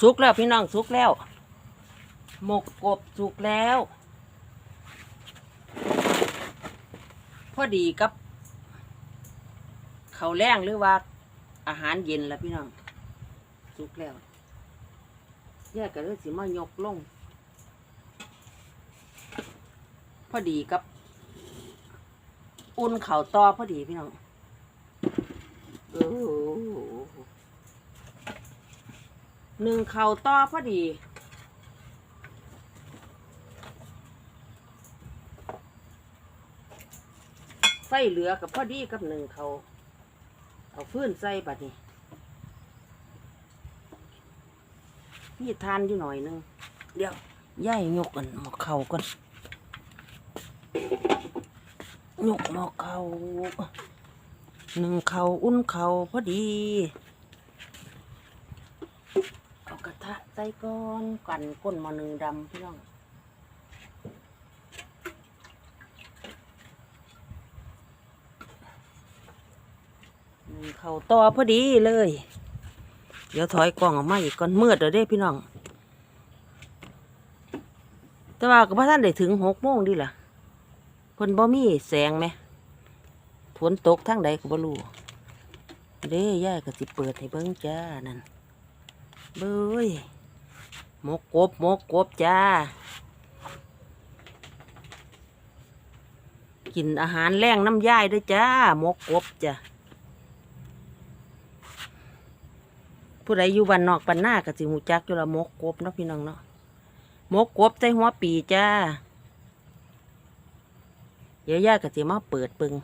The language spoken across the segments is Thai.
สุกแล้วพี่น้องสุกแล้ว หมกกบสุกแล้ว พอดีกับเขาแรงหรือว่า อาหารเย็นแล้วพี่น้องสุกแล้วแยกกันเลยสิมายกลง พอดีกับ อุ่นเข่าวต่อพอดีพี่น้องโอ้ หนึ่งเข่าต่อพอดีไฟเหลือกับพอดีกับหนึ่งเขาเอาฟื้นใส่บัดนี้นี่ทานอยู่หน่อยหนึง เดี๋ยวย่ายยกกันหมอกเขาก่อนยกหมอกเขาหนึ่งเขาอุ่นเขาพอดี เอากระทะ ใส่ก่อนกันก้นมาหนึ่งดำพี่น้องเขาต่อพอดีเลย เดี๋ยวถอยกล่องออกมาอีกก่อนมืดเดี๋ยวเด้พี่น้อง แต่ว่ากับพระท่านได้ถึงหกโมงดีล่ะเพิ่นบ่มีแสงไหมฝนตกทางใดก็บ่รู้เด้ย่ายก็สิเปิดให้เบิ่งจ้านั่นเบ้ย มกกบมกกบจ้า กินอาหารแรงน้ำย่ายด้วยจ้ามกกบจ้าผู้ใดอยู่บ้านนอกบ้านหน้าก็สิหูจักอยู่ละมกกบเนาะพี่น้องเนาะมกกบใส่หัวปีจ้าเดี๋ยวย่าก็สิมาเปิดเบิง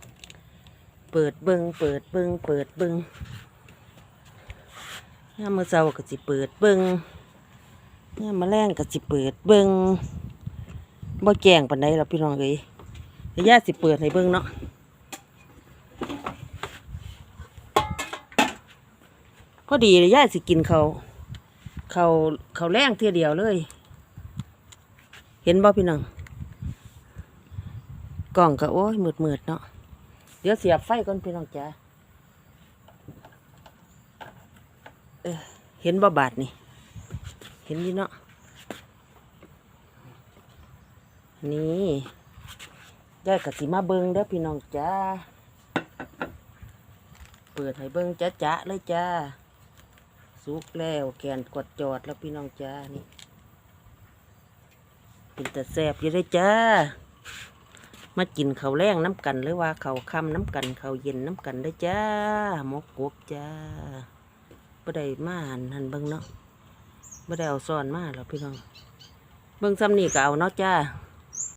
เปิดเบิงเปิดเบิงเปิดเบิงยามมื่อเช้าก็สิเปิดเบิง ย่มาแรงก็สิเปิดเบิงบ่แจงปานใดหรอพี่น้องเอ้ยเดี๋ยวย่าสิเปิดให้เบิงเนาะก็ดีเลยย่าสิกินเขาเขาเขาแรงเทียเดียวเลย เห็นบ่พี่น้องกล่องก็โอ้ยมืดมืดเนาะเดี๋ยวเสียบไฟก่อนพี่น้องจ้าเห็นบ่บาทนี่ เห็นอยี่เนาะ นี่ย่ายกะสิมาเบิงเด้อพี่น้องจ้า เปิดให้เบิงจ้าจ้าเลยจ้า สุกแล้วแกนกดจอดแล้วพี่น้องจ้านี่ เป็นแต่แสบอยู่ได้จ้า มากินข้าวแรงน้ำกันหรือว่าข้าวค่ำน้ำกันข้าวเย็นน้ำกันได้จ้ามกกบจ้าบ่ได้มาหันหันเบิงเนาะบ่ได้เอาซ่อนมาหรอกพี่น้อง เบิงซ้ำนี่ก็เอาเนาะจ้า